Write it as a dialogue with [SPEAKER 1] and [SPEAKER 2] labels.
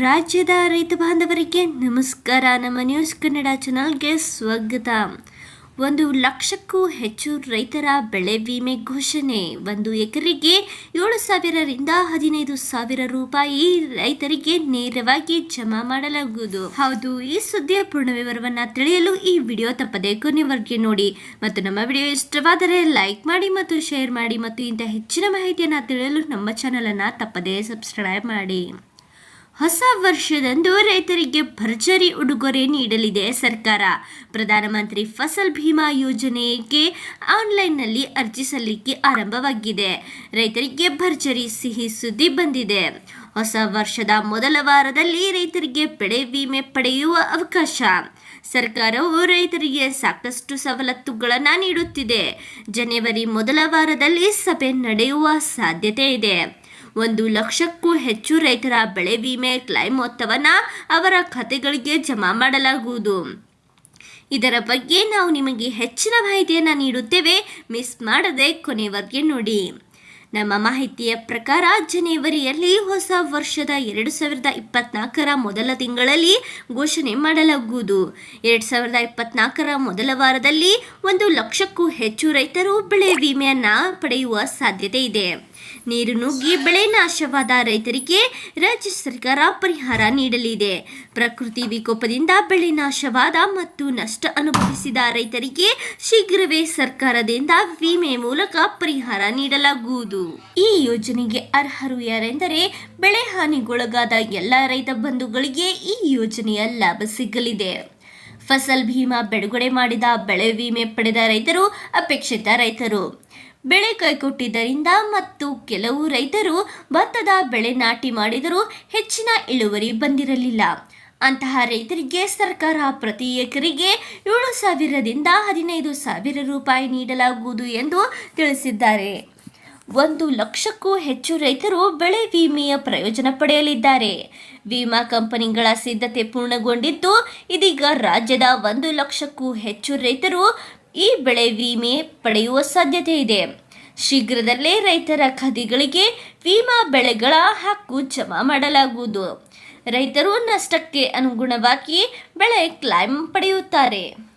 [SPEAKER 1] ರಾಜ್ಯದ ರೈತ ಬಾಂಧವರಿಗೆ ನಮಸ್ಕಾರ. ನಮ್ಮ ನ್ಯೂಸ್ ಕನ್ನಡ ಚಾನಲ್ಗೆ ಸ್ವಾಗತ. ಒಂದು ಲಕ್ಷಕ್ಕೂ ಹೆಚ್ಚು ರೈತರ ಬೆಳೆ ವಿಮೆ ಘೋಷಣೆ. ಒಂದು ಎಕರೆಗೆ ಏಳು ಸಾವಿರರಿಂದ ಹದಿನೈದು ಸಾವಿರ ರೂಪಾಯಿ ರೈತರಿಗೆ ನೇರವಾಗಿ ಜಮಾ ಮಾಡಲಾಗುವುದು. ಹೌದು, ಈ ಸುದ್ದಿಯ ಪೂರ್ಣ ವಿವರವನ್ನ ತಿಳಿಯಲು ಈ ವಿಡಿಯೋ ತಪ್ಪದೆ ಕೊನೆವರೆಗೆ ನೋಡಿ. ಮತ್ತು ನಮ್ಮ ವಿಡಿಯೋ ಇಷ್ಟವಾದರೆ ಲೈಕ್ ಮಾಡಿ ಮತ್ತು ಶೇರ್ ಮಾಡಿ ಮತ್ತು ಇಂಥ ಹೆಚ್ಚಿನ ಮಾಹಿತಿಯನ್ನು ತಿಳಿಯಲು ನಮ್ಮ ಚಾನಲನ್ನು ತಪ್ಪದೇ ಸಬ್ಸ್ಕ್ರೈಬ್ ಮಾಡಿ. ಹೊಸ ವರ್ಷದಂದು ರೈತರಿಗೆ ಭರ್ಜರಿ ಉಡುಗೊರೆ ನೀಡಲಿದೆ ಸರ್ಕಾರ. ಪ್ರಧಾನಮಂತ್ರಿ ಫಸಲ್ ಭೀಮಾ ಯೋಜನೆಗೆ ಆನ್ಲೈನ್ನಲ್ಲಿ ಅರ್ಜಿ ಸಲ್ಲಿಕೆ ಆರಂಭವಾಗಿದೆ. ರೈತರಿಗೆ ಭರ್ಜರಿ ಸಿಹಿ ಸುದ್ದಿ ಬಂದಿದೆ. ಹೊಸ ವರ್ಷದ ಮೊದಲ ವಾರದಲ್ಲಿ ರೈತರಿಗೆ ಬೆಳೆ ವಿಮೆ ಪಡೆಯುವ ಅವಕಾಶ. ಸರ್ಕಾರವು ರೈತರಿಗೆ ಸಾಕಷ್ಟು ಸವಲತ್ತುಗಳನ್ನು ನೀಡುತ್ತಿದೆ. ಜನವರಿ ಮೊದಲ ವಾರದಲ್ಲಿ ಸಭೆ ನಡೆಯುವ ಸಾಧ್ಯತೆ ಇದೆ. ಒಂದು ಲಕ್ಷಕ್ಕೂ ಹೆಚ್ಚು ರೈತರ ಬೆಳೆ ವಿಮೆ ಕ್ಲೈಮ್ ಮೊತ್ತವನ್ನು ಅವರ ಖಾತೆಗಳಿಗೆ ಜಮಾ ಮಾಡಲಾಗುವುದು. ಇದರ ಬಗ್ಗೆ ನಾವು ನಿಮಗೆ ಹೆಚ್ಚಿನ ಮಾಹಿತಿಯನ್ನು ನೀಡುತ್ತೇವೆ. ಮಿಸ್ ಮಾಡದೆ ಕೊನೆವರೆಗೆ ನೋಡಿ. ನಮ್ಮ ಮಾಹಿತಿಯ ಪ್ರಕಾರ ಜನವರಿಯಲ್ಲಿ ಹೊಸ ವರ್ಷದ ಎರಡು ಸಾವಿರದ ಇಪ್ಪತ್ನಾಲ್ಕರ ಮೊದಲ ತಿಂಗಳಲ್ಲಿ ಘೋಷಣೆ ಮಾಡಲಾಗುವುದು. ಎರಡು ಸಾವಿರದ ಇಪ್ಪತ್ನಾಲ್ಕರ ಮೊದಲ ವಾರದಲ್ಲಿ ಒಂದು ಲಕ್ಷಕ್ಕೂ ಹೆಚ್ಚು ರೈತರು ಬೆಳೆ ವಿಮೆಯನ್ನು ಪಡೆಯುವ ಸಾಧ್ಯತೆ ಇದೆ. ನೀರು ನುಗ್ಗಿ ಬೆಳೆ ನಾಶವಾದ ರೈತರಿಗೆ ರಾಜ್ಯ ಸರ್ಕಾರ ಪರಿಹಾರ ನೀಡಲಿದೆ. ಪ್ರಕೃತಿ ವಿಕೋಪದಿಂದ ಬೆಳೆ ನಾಶವಾದ ಮತ್ತು ನಷ್ಟ ಅನುಭವಿಸಿದ ರೈತರಿಗೆ ಶೀಘ್ರವೇ ಸರ್ಕಾರದಿಂದ ವಿಮೆ ಮೂಲಕ ಪರಿಹಾರ ನೀಡಲಾಗುವುದು. ಈ ಯೋಜನೆಗೆ ಅರ್ಹರು ಯಾರೆಂದರೆ ಬೆಳೆ ಹಾನಿಗೊಳಗಾದ ಎಲ್ಲ ರೈತ ಬಂಧುಗಳಿಗೆ ಈ ಯೋಜನೆಯ ಲಾಭ ಸಿಗಲಿದೆ. ಫಸಲ್ ಭೀಮಾ ಬಿಡುಗಡೆ ಮಾಡಿದ ಬೆಳೆ ವಿಮೆ ಪಡೆದ ರೈತರು ಅಪೇಕ್ಷಿತ ರೈತರು. ಬೆಳೆ ಕೈಕೊಟ್ಟಿದ್ದರಿಂದ ಮತ್ತು ಕೆಲವು ರೈತರು ಭತ್ತದ ಬೆಳೆ ನಾಟಿ ಮಾಡಿದರೂ ಹೆಚ್ಚಿನ ಇಳುವರಿ ಬಂದಿರಲಿಲ್ಲ. ಅಂತಹ ರೈತರಿಗೆ ಸರ್ಕಾರ ಪ್ರತಿ ಎಕರೆಗೆ ಏಳು ಸಾವಿರದಿಂದ ಹದಿನೈದು ಸಾವಿರ ರೂಪಾಯಿ ನೀಡಲಾಗುವುದು ಎಂದು ತಿಳಿಸಿದ್ದಾರೆ. ಒಂದು ಲಕ್ಷಕ್ಕೂ ಹೆಚ್ಚು ರೈತರು ಬೆಳೆ ವಿಮೆಯ ಪ್ರಯೋಜನ ಪಡೆಯಲಿದ್ದಾರೆ. ವಿಮಾ ಕಂಪನಿಗಳ ಸಿದ್ಧತೆ ಪೂರ್ಣಗೊಂಡಿದ್ದು, ಇದೀಗ ರಾಜ್ಯದ ಒಂದು ಲಕ್ಷಕ್ಕೂ ಹೆಚ್ಚು ರೈತರು ಈ ಬೆಳೆ ವಿಮೆ ಪಡೆಯುವ ಸಾಧ್ಯತೆ ಇದೆ. ಶೀಘ್ರದಲ್ಲೇ ರೈತರ ಖಾತೆಗಳಿಗೆ ವಿಮಾ ಬೆಳೆಗಳ ಹಕ್ಕು ಜಮಾ ಮಾಡಲಾಗುವುದು. ರೈತರು ನಷ್ಟಕ್ಕೆ ಅನುಗುಣವಾಗಿ ಬೆಳೆ ಕ್ಲೈಮ್ ಪಡೆಯುತ್ತಾರೆ.